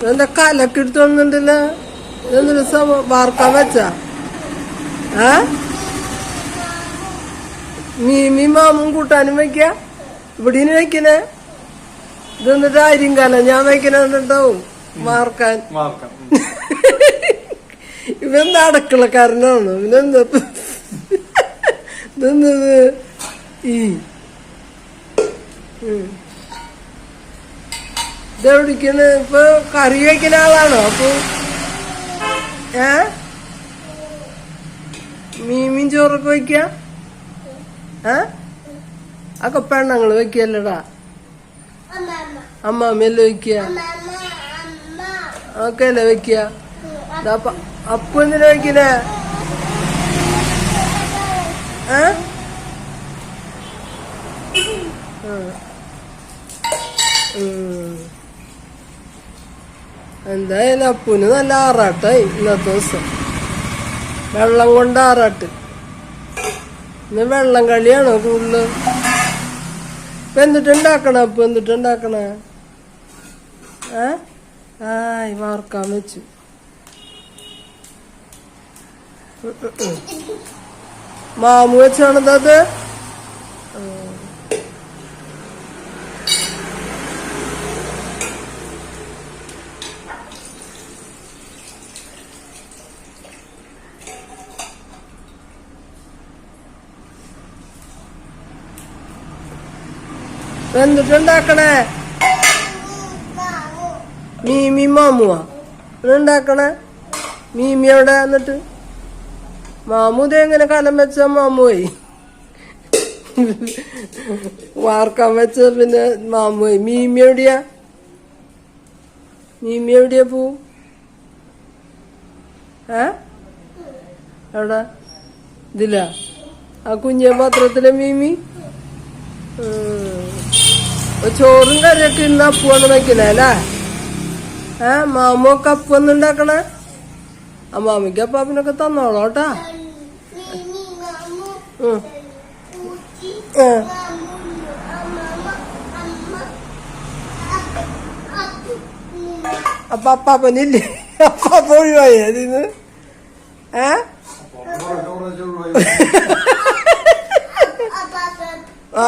ഇതെന്താ കലക്ക് എടുത്തോന്നുണ്ടല്ലോ ഇതെന്തൊരു ദിവസം വാർക്കാൻ വെച്ചാ? ആ? മീമി മാമും കൂട്ടാനും വയ്ക്ക ഇവിടെ വയ്ക്കണേ ഇതെന്നിട്ട് അരിയും കാല? ഞാൻ വെക്കണെന്നുണ്ടാവും വാർക്കാൻ. വാർക്കാം ഇവന്താ അടുക്കളക്കാരനാണ് ഇവനെന്താ? ഇതെന്നത് ഈ. ഉം. ഇതെവിടിക്കണ് ഇപ്പൊ കറി വയ്ക്കുന്ന ആളാണോ? അപ്പൊ ഏ? മീമീൻ ചോറൊക്കെ വയ്ക്ക? ഏ? ഒക്കെ പെണ്ണങ്ങൾ വയ്ക്കല്ലടാ? അമ്മാമ്മയല്ലേ വയ്ക്ക? ഒക്കെ അല്ലേ വയ്ക്ക അപ്പ- എന്തിനാ വയ്ക്കണേ? ഏ. ഉം. എന്തായാലും അപ്പുന് നല്ല ആറാട്ടായി ഇന്നത്തെ ദിവസം. വെള്ളം കൊണ്ട് ആറാട്ട്. ഇന്ന് വെള്ളം കളിയാണോ കൂടുതൽ ഇപ്പൊ എന്നിട്ടുണ്ടാക്കണ അപ്പൊ? എന്നിട്ടുണ്ടാക്കണ ഏ? ആയി വാർക്കാൻ വെച്ചു. മാമു വെച്ചാണത് എന്നിട്ടുണ്ടാക്കണേ മീമി മാമുവാ. ഉണ്ടാക്കണേ മീമി എവിടെ എന്നിട്ട്? മാമു എങ്ങനെ കലം വെച്ച മാമുവായി വാർക്കാൻ വെച്ച പിന്നെ മാമുവായി മീമി എവിടെയാ? മീമി എവിടെയാ പോ? ഏ? എവിടെ? ഇതില്ല ആ കുഞ്ഞ പാത്രത്തിലെ മീമി ചോറും കറിയൊക്കെ ഇന്ന് അപ്പുവന്ന് വെക്കണേ അല്ലേ? ഏ മാമൊക്കെ അപ്പുവന്ന് ഉണ്ടാക്കണേ? ആ മാമിക്ക് അപ്പാപ്പിനൊക്കെ തന്നോളോട്ടാ അപ്പ അപ്പാപ്പനില്ലേ? അപ്പാപ്പ ഒഴിവായി അതിന്ന്. ഏ? ആ,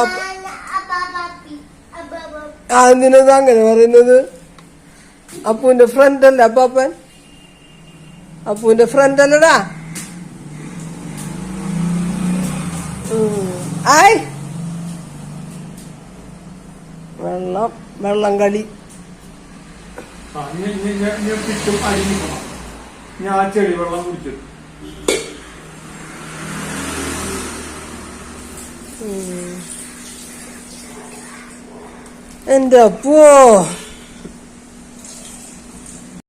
ആ എന്തിനത് അങ്ങനെ പറയുന്നത്? അപ്പുവിന്റെ ഫ്രണ്ട് അല്ല അപ്പാപ്പൻ? അപ്പുവിന്റെ ഫ്രണ്ട് അല്ലടാ. ഉം. ആയ്. വെള്ളം വെള്ളം കളി. ഞാൻ ചെളി വെള്ളം കുടിച്ചു എന്റെ അപ്പോ